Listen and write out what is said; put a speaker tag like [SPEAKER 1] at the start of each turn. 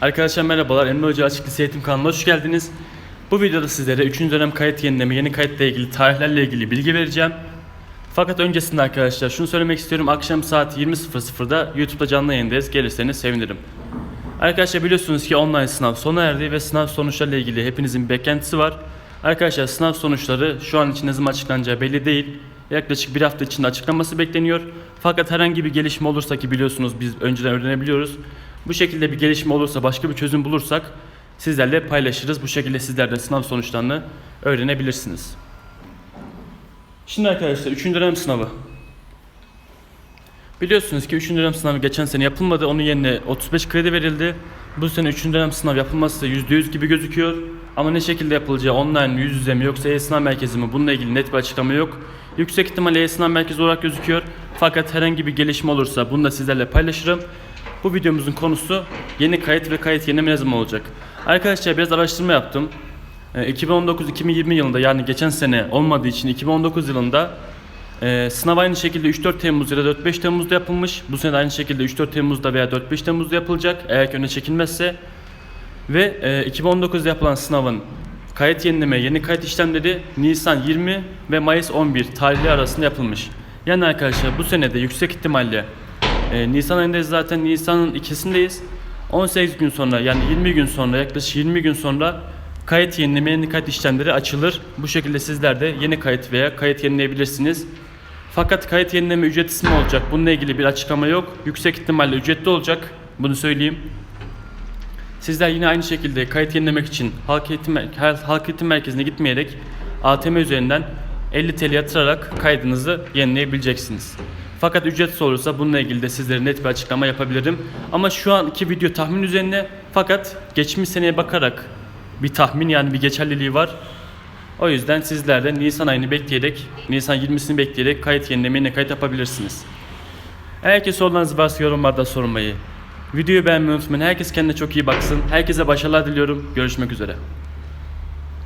[SPEAKER 1] Arkadaşlar merhabalar. Emre Hoca Açık Lise Eğitim kanalına hoş geldiniz. Bu videoda sizlere 3. dönem kayıt yenileme, yeni kayıtla ilgili tarihlerle ilgili bilgi vereceğim. Fakat öncesinde arkadaşlar şunu söylemek istiyorum. Akşam saat 20.00'da YouTube'da canlı yayındayız. Gelirseniz sevinirim. Arkadaşlar biliyorsunuz ki online sınav sona erdi ve sınav sonuçlarıyla ilgili hepinizin beklentisi var. Arkadaşlar sınav sonuçları şu an için ne zaman açıklanacağı belli değil. Yaklaşık bir hafta içinde açıklanması bekleniyor. Fakat herhangi bir gelişme olursa ki biliyorsunuz biz önceden öğrenebiliyoruz. Bu şekilde bir gelişme olursa başka bir çözüm bulursak sizlerle paylaşırız. Bu şekilde sizler de sınav sonuçlarını öğrenebilirsiniz. Şimdi arkadaşlar 3. dönem sınavı. Biliyorsunuz ki 3. dönem sınavı geçen sene yapılmadı. Onun yerine 35 kredi verildi. Bu sene 3. dönem sınav yapılması %100 gibi gözüküyor. Ama ne şekilde yapılacağı online, yüz yüze mi yoksa e-sınav merkezi mi bununla ilgili net bir açıklama yok. Yüksek ihtimalle e-sınav merkezi olarak gözüküyor. Fakat herhangi bir gelişme olursa bunu da sizlerle paylaşırım. Bu videomuzun konusu yeni kayıt ve kayıt yenileme ne zaman olacak? Arkadaşlar biraz araştırma yaptım. Ee, 2019-2020 yılında yani geçen sene olmadığı için 2019 yılında ee, sınav aynı şekilde 3-4 Temmuz ya da 4-5 Temmuz'da yapılmış. Bu sene aynı şekilde 3-4 Temmuz'da veya 4-5 Temmuz'da yapılacak eğer ki öne çekilmezse. Ve e, 2019'da yapılan sınavın kayıt yenileme, yeni kayıt işlemleri Nisan 20 ve Mayıs 11 tarihleri arasında yapılmış. Yani arkadaşlar bu senede yüksek ihtimalle e, Nisan ayındayız zaten Nisan'ın ikisindeyiz. 18 gün sonra yani 20 gün sonra yaklaşık 20 gün sonra kayıt yenileme yeni kayıt işlemleri açılır. Bu şekilde sizler de yeni kayıt veya kayıt yenileyebilirsiniz. Fakat kayıt yenileme ücretsiz mi olacak? Bununla ilgili bir açıklama yok. Yüksek ihtimalle ücretli olacak. Bunu söyleyeyim. Sizler yine aynı şekilde kayıt yenilemek için halk eğitim, halk eğitim merkezine gitmeyerek ATM üzerinden 50 TL yatırarak kaydınızı yenileyebileceksiniz. Fakat ücretsiz olursa bununla ilgili de sizlere net bir açıklama yapabilirim. Ama şu anki video tahmin üzerine fakat geçmiş seneye bakarak bir tahmin yani bir geçerliliği var. O yüzden sizler de Nisan ayını bekleyerek, Nisan 20'sini bekleyerek kayıt yenilemeye kayıt yapabilirsiniz. Eğer ki sorularınız varsa yorumlarda sormayı, videoyu beğenmeyi unutmayın. Herkes kendine çok iyi baksın. Herkese başarılar diliyorum. Görüşmek üzere.